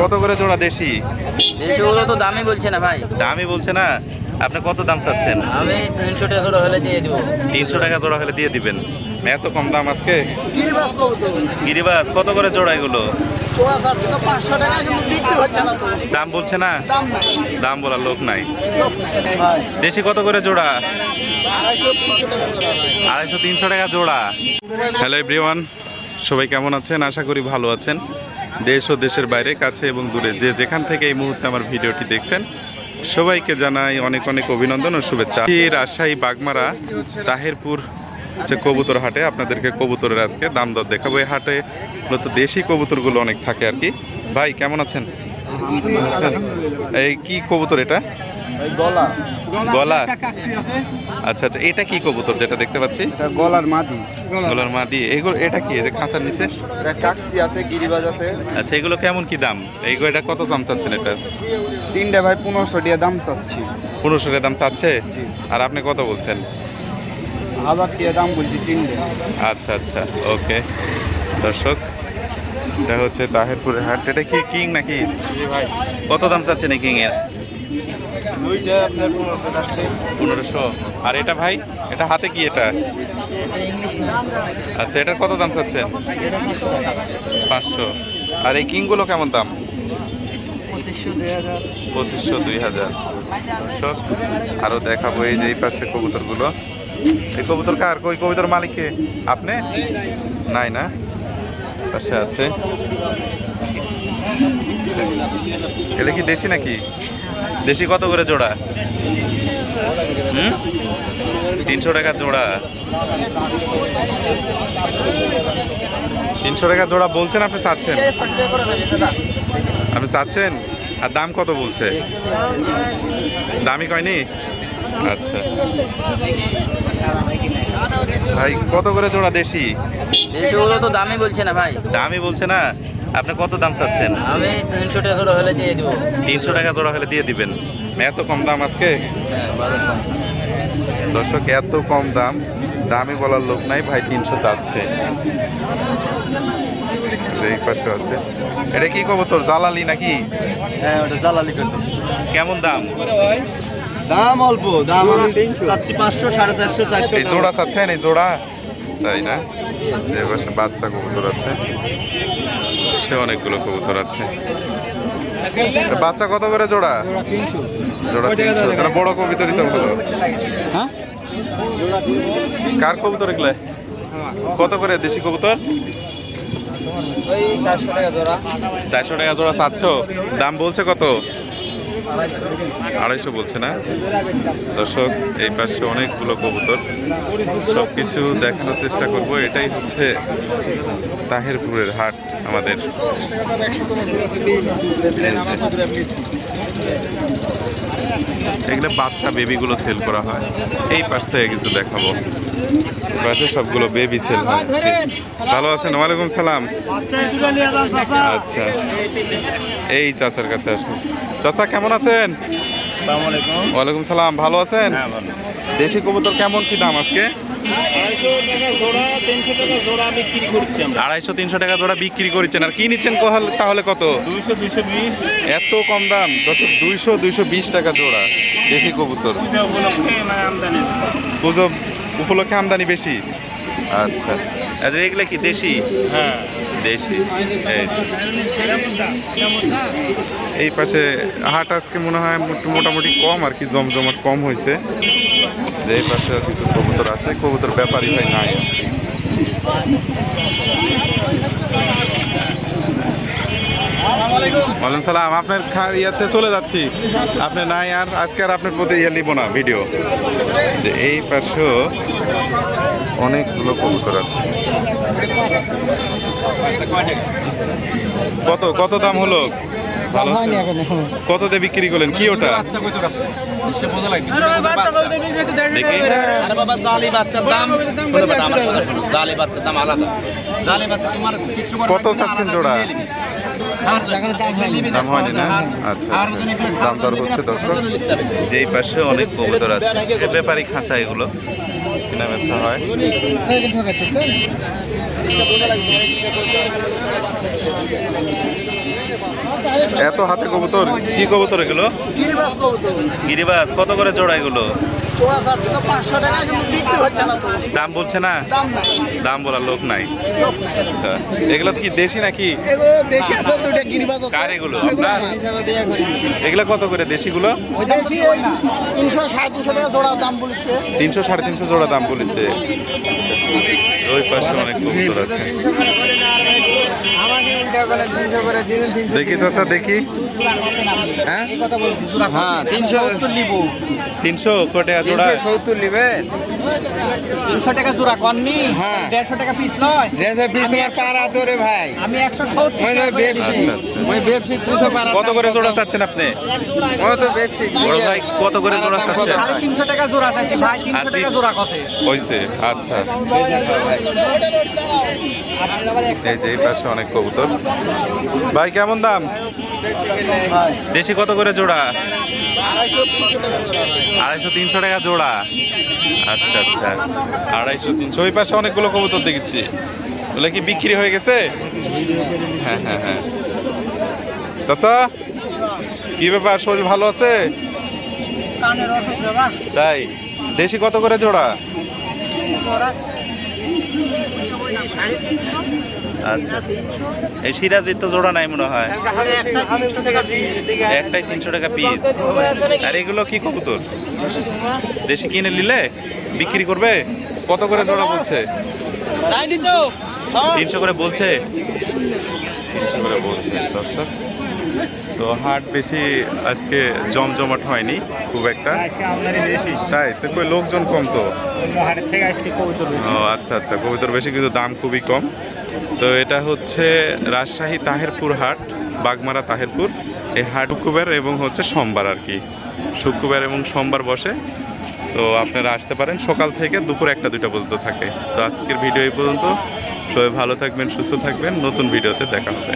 কত করে জোড়া দেশি? দেশগুলো তো দামই বলছে না ভাই। দামই বলছে না? আপনি কত দাম চাচ্ছেন? আমি তিনশো টাকা জোড়া হলে দিয়ে দেবো। তিনশো টাকা জোড়া হলে দিয়ে দিবেন। এত কম দাম আজকে? গিরিবাস কত করে জোড়া এগুলো? চোরা যাচ্ছে তো পাঁচশো টাকা কিন্তু বিক্রি হচ্ছে না তো। দাম বলছে না? দাম নাই। দাম বলার লোক নাই। দেশি কত করে জোড়া? আড়াইশো তিনশো টাকা জোড়া। ভাই আড়াইশো তিনশো টাকা জোড়া। হ্যালো এভরিওয়ান সবাই কেমন আছেন? আশা করি ভালো আছেন। দেশ ও দেশের বাইরে কাছে এবং দূরে যে যেখান থেকে এই মুহূর্তে আমার ভিডিওটি দেখছেন সবাইকে জানাই অনেক অনেক অভিনন্দন ও শুভেচ্ছা। এই রাজশাহী বাগমারা তাহেরপুর যে কবুতর হাটে আপনাদেরকে কবুতরের আজকে দাম দর দেখাবো। এই হাটে মূলত দেশি কবুতরগুলো অনেক থাকে আর কি। ভাই কেমন আছেন? আছেন? এই কি কবুতর এটা? গলা। গলা? আচ্ছা আচ্ছা এটা কি কবুতর যেটা দেখতে পাচ্ছি? গলার মাদি। গলার মা দিয়ে এগুলো এটা কি? যে খাঁচার নিচে? এটা কাকসি আছে গিরিবাজ আছে। আচ্ছা এগুলো কেমন কি দাম? এইগুলো এটা কত দাম চাচ্ছেন এটা? তিনটে ভাই পনেরোশো দিয়ে দাম চাচ্ছি। পনেরোশো টাকা দাম চাচ্ছে? আর আপনি কত বলছেন? হাজার দিয়ে দাম বলছি তিনটে। আচ্ছা আচ্ছা ওকে। দর্শক এটা হচ্ছে তাহেরপুরের হাট। এটা কি কিং নাকি? ভাই। কত দাম চাচ্ছেন এই কিং এর দুইটা আপনার পনেরোশো যাচ্ছে পনেরোশো। আর এটা ভাই এটা হাতে কি এটা? আচ্ছা এটার কত দাম চাচ্ছেন? পাঁচশো। আর এই কিংগুলো কেমন দাম? পঁচিশশো দুই হাজার। আরও দেখাবো এই যে এই পাশে কবুতরগুলো। এই কবুতর কার? কই কবুতর মালিককে আপনি? নাই না? পাশে আছে। এলে কি দেশি নাকি? দেশি কত করে জোড়া? হুম? তিনশো টাকা জোড়া। তিনশো টাকা জোড়া বলছেন আপনি চাচ্ছেন? আপনি চাচ্ছেন? আর দাম কত বলছে? দামই কয়নি? আচ্ছা। ভাই কত করে জোড়া দেশি? দেশি দেশগুলো তো দামই বলছে না ভাই। দামই বলছে না? আপনি কত দাম চাচ্ছেন? আমি তিনশো টাকা জোড়া হলে দিয়ে দিব। তিনশো টাকা জোড়া হলে দিয়ে দিবেন। এত কম দাম আজকে? হ্যাঁ, বাজার দর্শক এত কম দাম দামই বলার লোক নাই ভাই তিনশো চাচ্ছে। এই পাশে আছে। এটা কি তোর জালালি নাকি? হ্যাঁ ওটা জ্বালালি করতে কেমন দাম? দাম অল্প দাম আমি চাচ্ছি পাঁচশো সাড়ে চারশো চারশো এই জোড়া চাচ্ছেন এই জোড়া? তাই না? যে পাশে বাচ্চা কবুতর আছে। সে অনেকগুলো কবুতর আছে। বাচ্চা কত করে জোড়া? জোড়া তিনশো। তাহলে বড় কবিতরই তো হ্যাঁ? কার কবুতর এগুলো? কত করে দেশি কবুতর? চারশো টাকা জোড়া। চারশো টাকা জোড়া সাতশো। দাম বলছে কত? আড়াইশো বলছে না? দর্শক, এই পাশে অনেকগুলো কবুতর। সব কিছু দেখানোর চেষ্টা করব। এটাই হচ্ছে তাহেরপুরের হাট আমাদের। এগুলো বাচ্চা বেবিগুলো সেল করা হয়। এই পাশ থেকে কিছু দেখাবো। পাশে সবগুলো বেবি সেল হয় ভালো আছেন? ওয়ালাইকুম সালাম। আচ্ছা। এই চাচার কাছে আসুন চাচা কেমন আছেন? ওয়ালাইকুম সালাম। ভালো আছেন? দেশি কবুতর কেমন? কি দাম আজকে? আড়াইশো তিনশো টাকা জোড়া বিক্রি করছেন। আর কি নিচ্ছেন কোহাল- তাহলে কত? দুইশো দুইশো বিশ। এত কম দাম? দশক দুইশো দুইশো বিশ টাকা জোড়া দেশি কবুতর। পুজো উপলক্ষে আমদানি বেশি। আচ্ছা। আচ্ছা এগুলো কি দেশি? হ্যাঁ। দেশি এই। পাশে হাট আজকে মনে হয় মোটামুটি কম আর কি জমজমাট কম হয়েছে। যে এই পাশে কিছু কবুতর আছে কবুতর ব্যাপারই হয় নাই। ওয়ালাইকুম সালাম। আপনার ইয়াতে চলে যাচ্ছি। আপনি নাই আর আজকে আর আপনার প্রতি ইয়ে লিব না ভিডিও যে এই পাশেও অনেকগুলো কবুতর আছে। কত কত দাম হলো? কত দিয়ে বিক্রি করলেন? কি ওটা? কত চাচ্ছেন জোড়া? নিয়ে নিবি। আর এখনও দাম হয়নি। না, আচ্ছা আচ্ছা। দাম দর হচ্ছে দর্শক। কত নিতে চাবে? যে এই পাশে অনেক কবুতর আছে। এ ব্যাপারই খাঁচা এগুলো। কিনা বেচা হয়? এত হাতে কবুতর? কি কবুতর এগুলো? গিরিবাস কবুতর। গিরিবাস। কত করে জোড়া এগুলো? চোরা যাচ্ছে তো পাঁচশো টাকা কিন্তু বিক্রি হচ্ছে না তো। দাম বলছে না? দাম নাই। দাম বলার লোক নাই। আচ্ছা এগুলো কি দেশি নাকি? এগুলো দেশি আছে দুইটা গিরিবাস আছে। কার এগুলো? এগুলো আপনার? এগুলো কত করে দেশিগুলো? দেশি ওই তিনশো সাড়ে তিনশো টাকা জোড়া দাম বলছে। তিনশো সাড়ে তিনশো জোড়া দাম বলেছে। ওই পাশে অনেক কবুতর আছে। দেখি চাচা দেখি। হ্যাঁ? তিনশো। সত্তর নিবো তিনশো কোটে জোড়া। সত্তর নিবে? তিনশো টাকা জোড়া কননি। হ্যাঁ। দেড়শো টাকা পিস নয় ড্রেসের পিস তোমার পাড়া তোরে ভাই। আমি একশো সত্তর ওই তো ব্যবসী আচ্ছা আচ্ছা। দুশো পাড়া কত করে জোড়া চাচ্ছেন আপনি? ওই তো ব্যবসী বড় ভাই কত করে জোড়া চাচ্ছেন? সাড়ে তিনশো টাকা জোড়া চাইছি ভাই তিনশো টাকা জোড়া কষে হয়েছে আচ্ছা। এই যে এই পাশে অনেক কবুতর। ভাই কেমন দাম? দেশি কত করে জোড়া? আড়াইশো তিনশো টাকা জোড়া। আচ্ছা আচ্ছা। আড়াইশো তিনশো ওই পাশে অনেকগুলো কবুতর দেখেছি। ওগুলো কি বিক্রি হয়ে গেছে? হ্যাঁ হ্যাঁ হ্যাঁ। চাচা, কি ব্যাপার? শরীর ভালো আছে? তাই। দেশি কত করে জোড়া? আচ্ছা। এই সিরাজির তো জোড়া নাই মনে হয়। একটাই তিনশো টাকা পিস আর এগুলো কি কবুতর? দেশি কিনে নিলে? বিক্রি করবে? কত করে জোড়া বলছে? তিনশো করে বলছে? তিনশো করে বলছে দর্শক। তো হাট বেশি আজকে জমজমাট হয়নি খুব একটা। তাই? তো কই লোকজন কম তো? ও আচ্ছা আচ্ছা কবুতর বেশি কিন্তু দাম খুবই কম। তো এটা হচ্ছে রাজশাহী তাহেরপুর হাট বাগমারা তাহেরপুর। এই হাট শুক্রবার এবং হচ্ছে সোমবার আর কি। শুক্রবার এবং সোমবার বসে। তো আপনারা আসতে পারেন সকাল থেকে দুপুর একটা দুইটা পর্যন্ত থাকে। তো আজকের ভিডিও এই পর্যন্ত। সবাই ভালো থাকবেন সুস্থ থাকবেন। নতুন ভিডিওতে দেখা হবে।